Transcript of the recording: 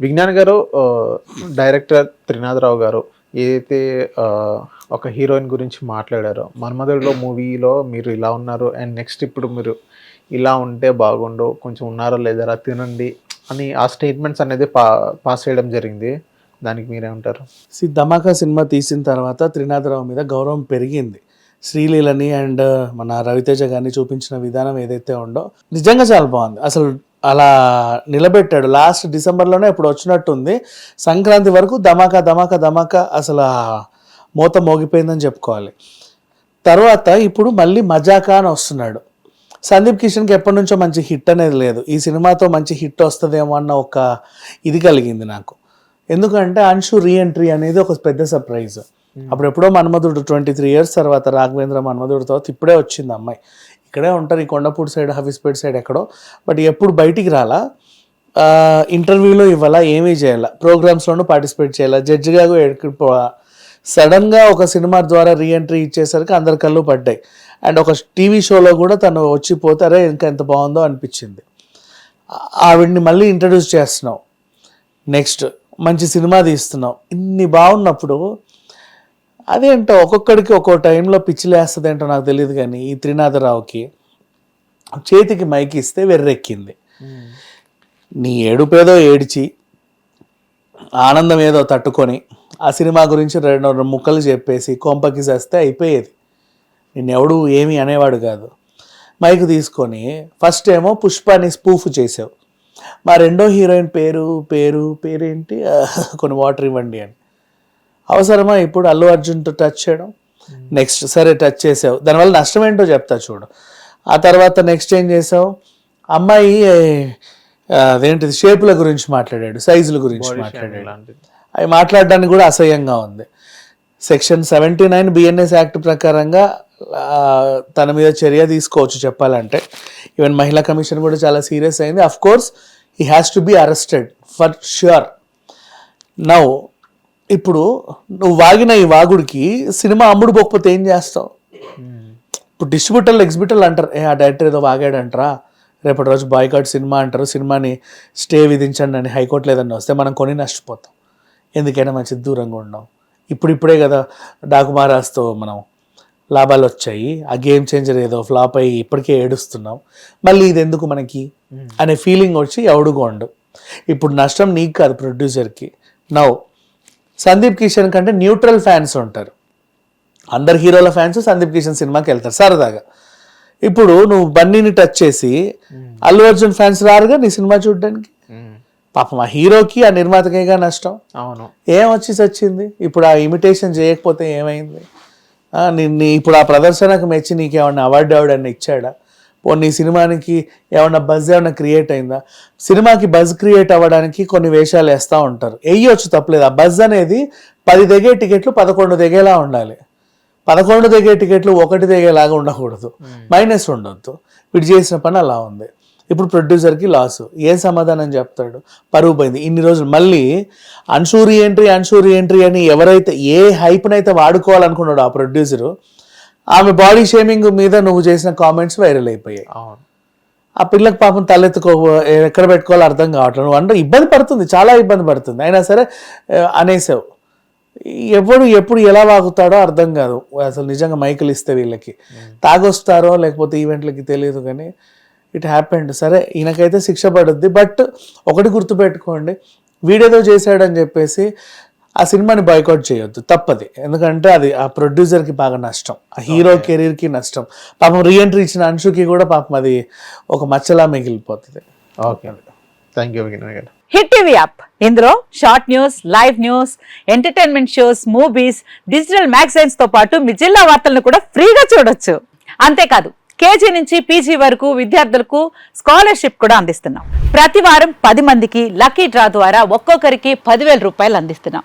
విజ్ఞాన్ గారు డైరెక్టర్ త్రినాథరావు గారు ఏదైతే ఒక హీరోయిన్ గురించి మాట్లాడారో మన్మధుడిలో మూవీలో మీరు ఇలా ఉన్నారు అండ్ నెక్స్ట్ ఇప్పుడు మీరు ఇలా ఉంటే బాగుండు కొంచెం ఉన్నారో లేదారా తినండి అని ఆ స్టేట్మెంట్స్ అనేది పా పాస్ చేయడం జరిగింది. దానికి మీరేమంటారు? సి ధమాకా సినిమా తీసిన తర్వాత త్రినాథరావు మీద గౌరవం పెరిగింది. శ్రీలీలని అండ్ మన రవితేజ గారిని చూపించిన విధానం ఏదైతే ఉందో నిజంగా చాలా బాగుంది. అసలు అలా నిలబెట్టాడు. లాస్ట్ డిసెంబర్లోనే ఇప్పుడు వచ్చినట్టుంది. సంక్రాంతి వరకు ధమాకా ధమాకా ధమాకా అసలు మూత మోగిపోయిందని చెప్పుకోవాలి. తర్వాత ఇప్పుడు మళ్ళీ మజాకా అని వస్తున్నాడు. సందీప్ కిషన్కి ఎప్పటి నుంచో మంచి హిట్ అనేది లేదు. ఈ సినిమాతో మంచి హిట్ వస్తుందేమో అన్న ఒక ఇది కలిగింది నాకు. ఎందుకంటే అంశు రీఎంట్రీ అనేది ఒక పెద్ద సర్ప్రైజ్ అప్పుడు ఎప్పుడో మన్మధుడు ట్వంటీ త్రీ ఇయర్స్ తర్వాత రాఘవేంద్ర మన్మధుడు తర్వాత ఇప్పుడే వచ్చింది అమ్మాయి. ఇక్కడే ఉంటారు ఈ కొండపూడి సైడ్ హఫీస్పేట్ సైడ్ ఎక్కడో. బట్ ఎప్పుడు బయటికి రాలా ఇంటర్వ్యూలో ఇవ్వాలా ఏమీ చేయాలా ప్రోగ్రామ్స్లోనూ పార్టిసిపేట్ చేయాలా జడ్జిగా ఎక్కడిపోవాలా సడన్గా ఒక సినిమా ద్వారా రీఎంట్రీ ఇచ్చేసరికి అందరి కళ్ళు పడ్డాయి. అండ్ ఒక టీవీ షోలో కూడా తను వచ్చిపోతారే ఇంకా ఎంత బాగుందో అనిపించింది. ఆ- ఆవిడ్ని మళ్ళీ ఇంట్రడ్యూస్ చేస్తున్నావు. నెక్స్ట్ మంచి సినిమా తీస్తున్నావు. ఇన్ని బాగున్నప్పుడు అదేంటో ఒక్కొక్కడికి ఒక్కో టైంలో పిచ్చిలేస్తుంది ఏంటో నాకు తెలియదు కానీ ఈ త్రినాథరావుకి చేతికి మైకి ఇస్తే వెర్రెక్కింది. నీ ఏడుపేదో ఏడిచి ఆనందం ఏదో తట్టుకొని ఆ సినిమా గురించి రెండు రెండు ముక్కలు చెప్పేసి కొంపకి చేస్తే అయిపోయేది. నిన్నెవడు ఏమీ అనేవాడు కాదు. మైక్ తీసుకొని ఫస్ట్ ఏమో పుష్పాని స్పూఫ్ చేసావు. మా రెండో హీరోయిన్ పేరు పేరు పేరేంటి? కొన్ని వాటర్ ఇవ్వండి అని. అవసరమా? ఇప్పుడు అల్లు అర్జున్తో టచ్ చేయడం. నెక్స్ట్ సరే టచ్ చేసావు. దానివల్ల నష్టం ఏంటో చెప్తా చూడు. ఆ తర్వాత నెక్స్ట్ ఏం చేసావు? అమ్మాయి అదేంటిది? షేపుల గురించి మాట్లాడాడు సైజుల గురించి మాట్లాడాడు. అవి మాట్లాడడానికి కూడా అసహ్యంగా ఉంది. Section seventy nine BNS act ప్రకారంగా తన మీద చర్య తీసుకోవచ్చు చెప్పాలంటే. ఈవెన్ మహిళా కమిషన్ కూడా చాలా సీరియస్ అయింది. Of course he has to be arrested for sure now ఇప్పుడు నువ్వు వాగిన ఈ వాగుడికి సినిమా అమ్ముడు పోకపోతే ఏం చేస్తావు? ఇప్పుడు డిస్ట్రిబ్యూటర్లు ఎగ్జిబ్యూటర్లు అంటారు ఏ ఆ డైరెక్టర్ ఏదో వాగాడంటారా రేపటి రోజు బాయ్కాట్ సినిమా అంటారు సినిమాని స్టే విధించండి అని హైకోర్టు లేదని వస్తే మనం కొని నష్టపోతాం. ఎందుకైనా మంచిది దూరంగా ఉండం. ఇప్పుడు ఇప్పుడే కదా డాకుమారాస్తో మనం లాభాలు వచ్చాయి ఆ గేమ్ చేంజర్ ఏదో ఫ్లాప్ అయ్యి ఇప్పటికే ఏడుస్తున్నాం మళ్ళీ ఇది ఎందుకు మనకి? అనే ఫీలింగ్ వచ్చి ఎవడుకోండు ఇప్పుడు నష్టం నీకు కాదు ప్రొడ్యూసర్కి నౌ సందీప్ కిషన్ కంటే న్యూట్రల్ ఫ్యాన్స్ ఉంటారు. అందరు హీరోల ఫ్యాన్స్ సందీప్ కిషన్ సినిమాకి వెళ్తారు సరదాగా. ఇప్పుడు నువ్వు బన్నీని టచ్ చేసి అల్లు అర్జున్ ఫ్యాన్స్ రారుగా నీ సినిమా చూడడానికి? మ్మ్. పాపం ఆ హీరోకి ఆ నిర్మాతకేగా నష్టం. అవును. ఏం వచ్చి చచ్చింది? ఇప్పుడు ఆ ఇమిటేషన్ చేయకపోతే ఏమైంది? ఇప్పుడు ఆ ప్రదర్శనకు మెచ్చి నీకు ఏమన్నా అవార్డు ఎవడన్నా ఇచ్చాడా? నీ సినిమానికి ఏమన్నా బజ్ ఏమన్నా క్రియేట్ అయిందా? సినిమాకి బజ్ క్రియేట్ అవ్వడానికి కొన్ని వేషాలు వేస్తూ ఉంటారు. వెయ్యొచ్చు తప్పలేదు. ఆ బజ్ అనేది పది దిగే టికెట్లు పదకొండు దిగేలా ఉండాలి. పదకొండు దిగే టికెట్లు ఒకటి దిగేలాగా ఉండకూడదు. మైనస్ ఉండొద్దు. వీడు చేసిన పని అలా ఉంది. ఇప్పుడు ప్రొడ్యూసర్కి లాస్ ఏం సమాధానం చెప్తాడు? పరువు పోయింది. ఇన్ని రోజులు మళ్ళీ అన్షూరి ఎంట్రీ అన్షూరి ఎంట్రీ అని ఎవరైతే ఏ హైప్నైతే వాడుకోవాలనుకున్నాడో ఆ ప్రొడ్యూసరు ఆమె బాడీ షేమింగ్ మీద నువ్వు చేసిన కామెంట్స్ వైరల్ అయిపోయాయి. అవును. ఆ పిల్లకి పాపం తలెత్తుకో ఎక్కడ పెట్టుకోవాలో అర్థం కావట్లేదు. నువ్వు అంటే ఇబ్బంది పడుతుంది చాలా ఇబ్బంది పడుతుంది. అయినా సరే అనేసావు. ఎవడు ఎప్పుడు ఎలా వాగుతాడో అర్థం కాదు. అసలు నిజంగా మైకులు ఇస్తే వీళ్ళకి. తాగొస్తారో లేకపోతే ఈవెంట్లకి తెలియదు కానీ ఇట్ హ్యాపెండ్. సరే ఈయనకైతే శిక్ష పడుద్ది. బట్ ఒకటి గుర్తుపెట్టుకోండి. వీడేదో చేశాడని చెప్పేసి ఆ సినిమాని బాయ్కౌట్ చేయొద్దు తప్పది. ఎందుకంటే అది ఆ ప్రొడ్యూసర్కి బాగా నష్టం ఆ హీరో కెరీర్కి నష్టం. పాపం రీఎంట్రీ ఇచ్చిన అంశుకి కూడా పాపం అది ఒక మచ్చలా మిగిలిపోతుంది. ఓకే థ్యాంక్ యూ గారు హిట్ టీవీ యాప్ ఇందులో short news live news entertainment shows movies digital మ్యాగజైన్స్తో పాటు మీ జిల్లా వార్తలను కూడా ఫ్రీగా చూడొచ్చు. అంతేకాదు కేజీ నుంచి పీజీ వరకు విద్యార్థులకు స్కాలర్షిప్ కూడా అందిస్తున్నాం. ప్రతి వారం పది మందికి లక్కీ డ్రా ద్వారా ఒక్కొక్కరికి పదివేల రూపాయలు అందిస్తున్నాం.